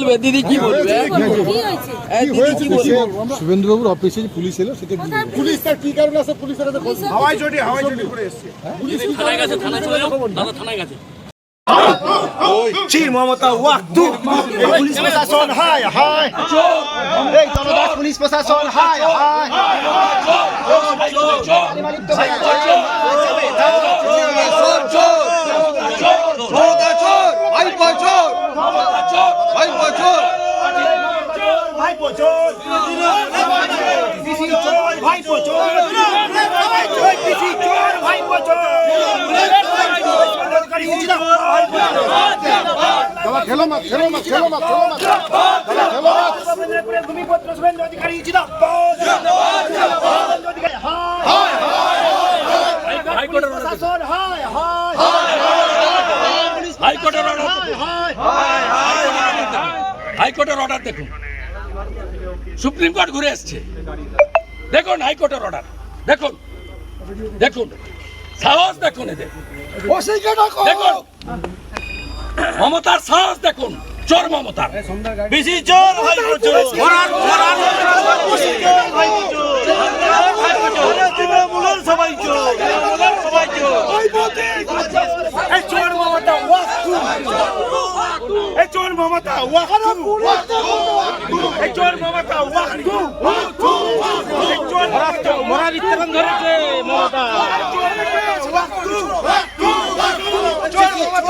বলবে দিদি কি বলবে কি হয়েছে এই দিদি কি বলবে শুভেন্দুবাবুর অফিসে পুলিশ এলো সেটা পুলিশ তার কি কারণে আছে পুলিশের খোঁজ হাওয়াই চটি হাওয়াই চটি করে এসছে চি মমতা ওয়াক তু এই পুলিশ প্রশাসন হায় হায় এই জনতা পুলিশ প্রশাসন হায় হায় ভাই পচোর পিসি চোর ভাই পচোর পিসি চোর ভাই পচোর দাদা খেলো মাছ খেলো মাছ খেলো মাছ খেলো মাছ দাদা খেলো মাছ ভূমিপত্র শুভেন্দু অধিকারী জিন্দাবাদ শুভেন্দু অধিকারী হায় হায় পুলিশ প্রশাসন হায় হায় হাইকোর্টের অর্ডার হায় হাইকোর্টের অর্ডার দেখুন। সুপ্রিম কোর্ট ঘুরে এসছে। দেখুন হাইকোর্টের অর্ডার দেখুন। দেখুন। সাহস দেখুন এদের। দেখুন। মমতার সাহস দেখুন। চোর মমতার। বেশি চোর সবাই চোর। সবাই চোর। এই চোর মমতা, ওয়াক্তু। এই চোর মমতা, ওয়াক্তু। এই চোর মমতা, ওয়াক্তু। এই চোর মমতা মরা বিত্তবান ধরেছে মমতা, ওয়াক্তু। চোর মমতা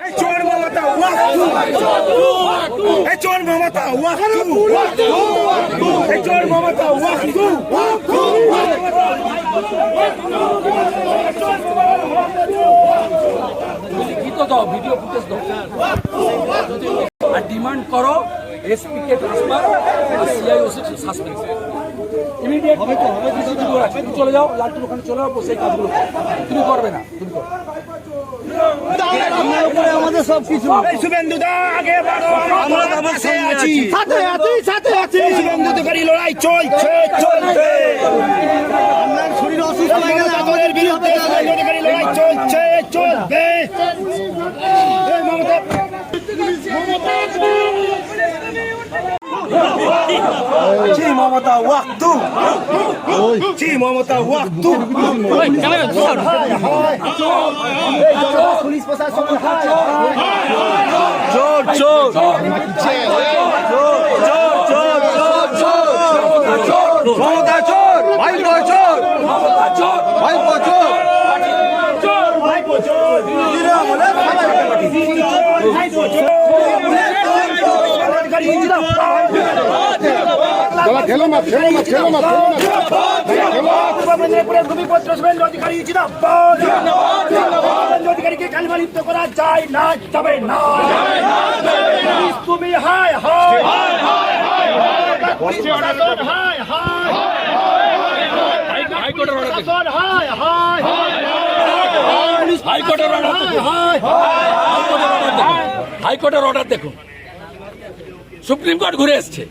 এই চোর মমতা ওয়াক্তু এই চোর মমতা লিখিত দাও ভিডিও ফুটেজ দাও আর ডিমান্ড করো এসপি কে ট্রান্সফার আর সিআইও সাসপেন্স ইমিডিয়েট হবে তো হবে তুমি চলে যাও লালটুর ওখানে চলে যাও বসে কাজগুলো তুমি করবে না তুমি করো এই শুভেন্দু দা আগে বাড়ো আমরা তোমার সঙ্গে আছি। সাথে আছি সাথে আছি। শুভেন্দু দোকারি লড়াই চলছে চলবে আপনার শরীর অসুস্থ হয়ে গেলে আমাদের বিরুদ্ধে লড়াই চলছে চলবে। এই মমতা জি মমতা ওয়াক্তু জি মমতা ওয়াক্তু পুলিশ প্রশাসন চোর চোর মমতা চোর ভাই চোর মমতা চোর ভাই চোর চোর ভাই চোর তৃণমূলের ভাই চোর অধিকারীকে কালমালিপ্ত করা যায় না যাবে না তুমি হায় হায় হায় হায় হায় হায় হাইকোর্টের অর্ডার দেখুন হায় হাইকোর্টের অর্ডার দেখুন সুপ্রিম কোর্ট ঘুরে এসছে।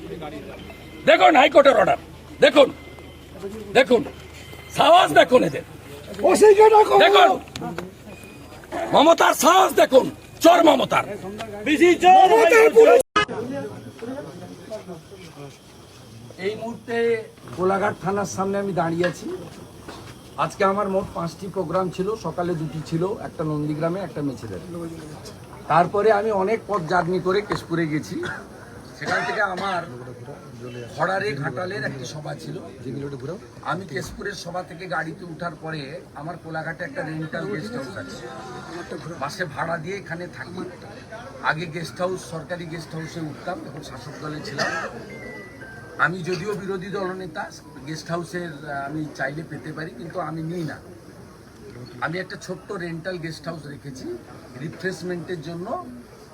দেখুন হাইকোর্টের অর্ডার দেখুন। দেখুন। সাহস দেখুন এদের। দেখুন। মমতার সাহস দেখুন। চোর মমতার। এই মুহূর্তে গোলাঘাট থানার সামনে আমি দাঁড়িয়ে আছি। আজকে আমার মোট পাঁচটি প্রোগ্রাম ছিল। সকালে দুটি ছিল। একটা নন্দীগ্রামে একটা মেছেদের। তারপরে আমি অনেক পথ জার্নি করে কেশপুরে গেছি। সেখান থেকে আমার খড়ারে ঘাটালের একটি সভা ছিল। আমি কেশপুরের সভা থেকে গাড়িতে ওঠার পরে আমার কোলাঘাটে একটা রেন্টাল গেস্ট হাউস আছে। মাসে ভাড়া দিয়ে এখানে থাকি। আগে গেস্ট হাউস, সরকারি গেস্ট হাউসে উঠতাম যখন শাসক দলে ছিলাম। আমি যদিও বিরোধী দলনেতা, গেস্ট হাউসের আমি চাইলে পেতে পারি, কিন্তু আমি নিই না। আমি একটা ছোট্ট রেন্টাল গেস্ট হাউস রেখেছি, রিফ্রেশমেন্টের জন্য।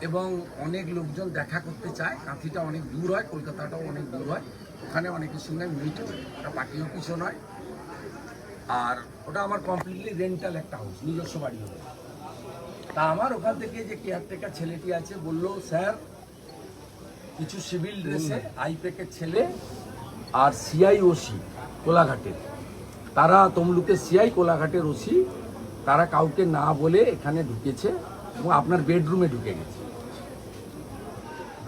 এবং অনেক লোকজন দেখা করতে চায়। কাঁথিটা অনেক দূর হয় কলকাতাটাও অনেক দূর হয়। ওখানে অনেকের সঙ্গে মিট করি ওটা পার্টি অফিসও নয়। আর ওটা আমার কমপ্লিটলি রেন্টাল একটা হাউস নিজস্ব বাড়ি হবে। তা আমার ওখান থেকে যে কেয়ারটেকার ছেলেটি আছে বলল স্যার কিছু সিভিল ড্রেসে আইপেকের ছেলে আর সিআই ওসি কোলাঘাটের। তারা তমলুকের সিআই কোলাঘাটের ওসি তারা কাউকে না বলে এখানে ঢুকেছে এবং আপনার বেডরুমে ঢুকে গেছে।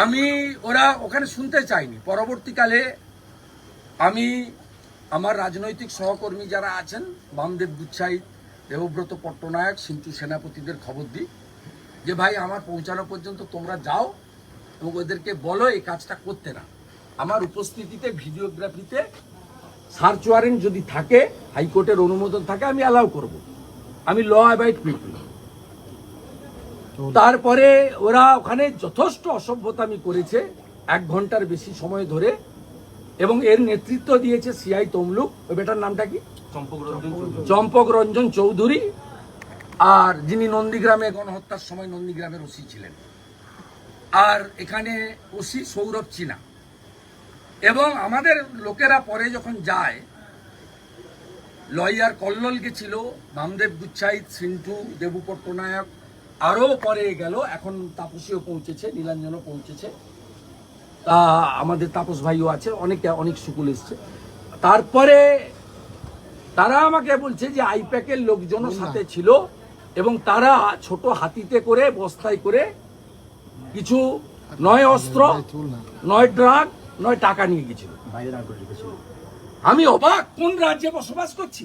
আমি ওরা ওখানে শুনতে চাইনি। পরবর্তীকালে আমি আমার রাজনৈতিক সহকর্মী যারা আছেন, বামদেব গুচ্ছাই, দেবব্রত পট্টনায়ক সিন্টু সেনাপতিদের খবর দিই যে, ভাই, আমার পৌঁছানো পর্যন্ত তোমরা যাও এবং ওদেরকে বলো এই কাজটা করতে না। আমার উপস্থিতিতে, ভিডিওগ্রাফিতে সার্চ ওয়ারেন্ট যদি থাকে, হাইকোর্টের অনুমোদন থাকে, আমি অ্যালাউ করব। আমি ল অ্যাবাইড পিপল। তারপরে ওরা ওখানে যথেষ্ট অসভ্যতামি করেছে এক ঘণ্টার বেশি সময় ধরে। এবং এর নেতৃত্ব দিয়েছে সিআই তমলুক। ওই বেটার নামটা কি? চম্পক রঞ্জন চৌধুরী। আর যিনি নন্দীগ্রামে গণহত্যার সময় নন্দীগ্রামের ওসি ছিলেন। আর এখানে ওসি সৌরভ চিনা। এবং আমাদের লোকেরা পরে যখন যায় লয়ার কল্লোল গেছিল বামদেব গুচ্ছাইত সিন্টু দেবু পট্টনায়ক আরও পরে গেল এখন তাপসীও পৌঁছেছে নীলাঞ্জনও পৌঁছেছে। তা আমাদের তাপস ভাইও আছে অনেকে অনেক সুকুল এসছে। তারপরে তারা আমাকে বলছে যে আইপ্যাকের লোকজনও সাথে ছিল এবং তারা ছোট হাতিতে করে বস্তায় করে কিছু নয় অস্ত্র নয় ড্রাগ নয় টাকা নিয়ে গেছিল। আমি অবাক কোন রাজ্যে বসবাস করছি?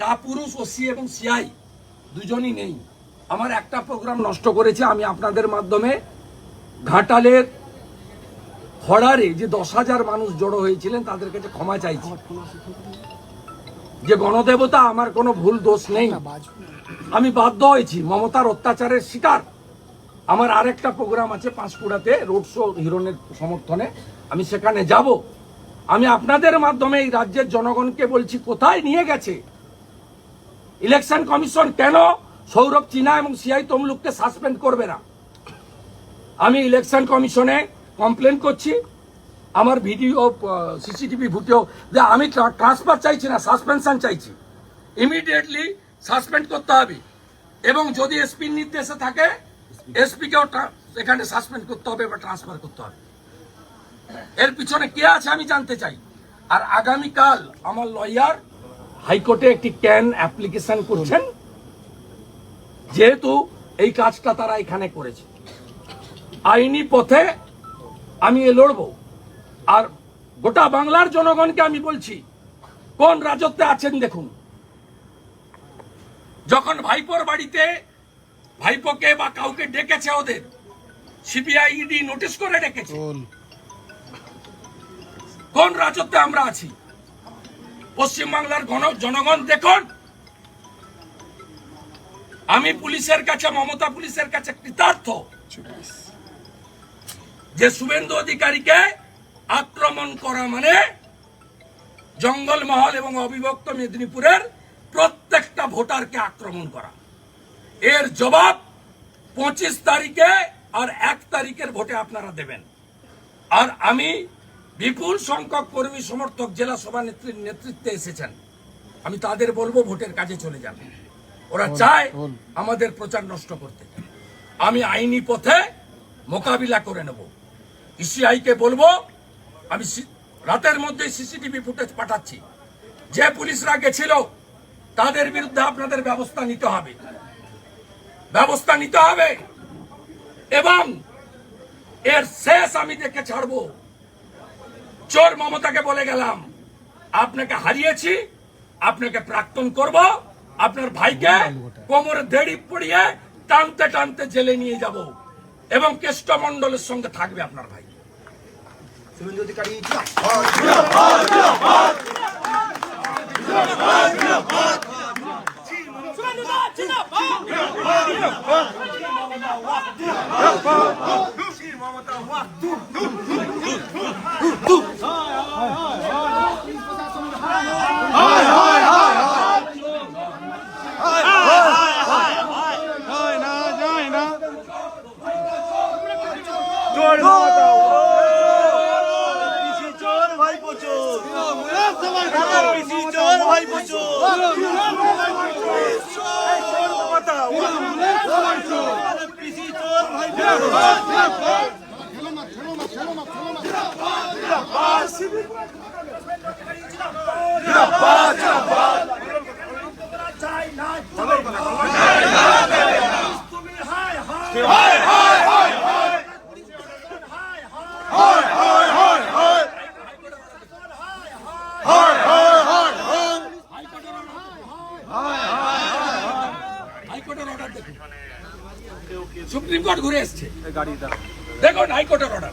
তা পুরুষ ওসি এবং সিআই, দুজনই নেই। আমার একটা প্রোগ্রাম নষ্ট করেছে, আমি আপনাদের মাধ্যমে ঘাটালের খড়ারে যে দশ হাজার মানুষ জড়ো হয়েছিলেন, তাদের কাছে ক্ষমা চাইছি। যে গণদেবতা, আমার কোনো ভুল দোষ নেই। আমি বাধ্য হয়েছি, মমতার অত্যাচারের শিকার। আমার আরেকটা প্রোগ্রাম আছে পাঁশকুড়াতে রোড শো হিরণের সমর্থনে। আমি সেখানে যাব। আমি আপনাদের মাধ্যমে এই রাজ্যের জনগণকে বলছি, কোথায় নিয়ে গেছে? ইলেকশন কমিশন কেন সৌরভ চিনা এবং সিআই তমলুককে সাসপেন্ড করবে না? আমি ইলেকশন কমিশনে কমপ্লেন করছি। আমার ভিডিও সিসিটিভি ফুটেও যে আমি ট্রান্সফার চাইছি না, সাসপেনশন চাইছি। ইমিডিয়েটলি সাসপেন্ড করতে হবে। এবং যদি এসপির নির্দেশে থাকে এসপিকেও এখানে সাসপেন্ড করতে হবে বা ট্রান্সফার করতে হবে। এর পিছনে কে আছে আমি জানতে চাই। আর আগামীকাল আমার লয়ার হাইকোর্টে একটি ক্যান অ্যাপ্লিকেশন করছেন। যেহেতু এই কাজটা তারা এখানে করেছে। আইনি পথে আমি এ লড়বো। আর গোটা বাংলার জনগণকে আমি বলছি কোন রাজত্বে আছেন দেখুন। যখন ভাইপোর বাড়িতে ভাইপোকে বা কাউকে ডেকেছে ওদের সিবিআই ইডি নোটিশ করে ডেকেছে কোন রাজত্বে আমরা আছি? পশ্চিমবাংলার গণ- জনগণ দেখুন। আমি পুলিশের কাছে, মমতা পুলিশের কাছে কৃতার্থ যে শুভেন্দু অধিকারীকে আক্রমণ করা মানে জঙ্গলমহল এবং অবিভক্ত মেদিনীপুরের প্রত্যেকটা ভোটারকে আক্রমণ করা। এর জবাব পঁচিশ তারিখে আর এক তারিখের ভোটে আপনারা দেবেন। আর আমি বিপুল সংখ্যক কর্মী সমর্থক জেলা সভানেত্রীর নেতৃত্বে এসেছেন। আমি তাদের বলব ভোটের কাজে চলে যান। ওরা চায় আমাদের প্রচার নষ্ট করতে। আমি আইনি পথে মোকাবিলা করে নেব। ইসিআইকে বলব আমি রাতের মধ্যে সিসিটিভি ফুটেজ পাঠাচ্ছি। যে পুলিশরা গেছিল তাদের বিরুদ্ধে আপনাদের ব্যবস্থা নিতে হবে। ব্যবস্থা নিতে হবে। এবং এর শেষ আমি দেখে ছাড়বো। চোর মমতাকে বলে গেলাম আপনাকে হারিয়েছি আপনাকে প্রাক্তন করব আপনার ভাইকে কোমরে দেড়ি পড়িয়ে টানতে টানতে জেলে নিয়ে যাব এবং কেষ্টমণ্ডলের সঙ্গে থাকবে আপনার ভাই শুভেন্দু অধিকারী চোর মমতা পিসি চোর ভাই প্রচুর পিসি চোর ভাই প্রচুর মমতা পিসি চোর ভাই ছেলো মা ছেলো মা ছেলো মা ছেলো মা হাইকোর্টের অর্ডার দেখুন সুপ্রিম কোর্ট ঘুরে এসছে। দেখুন হাইকোর্টের অর্ডার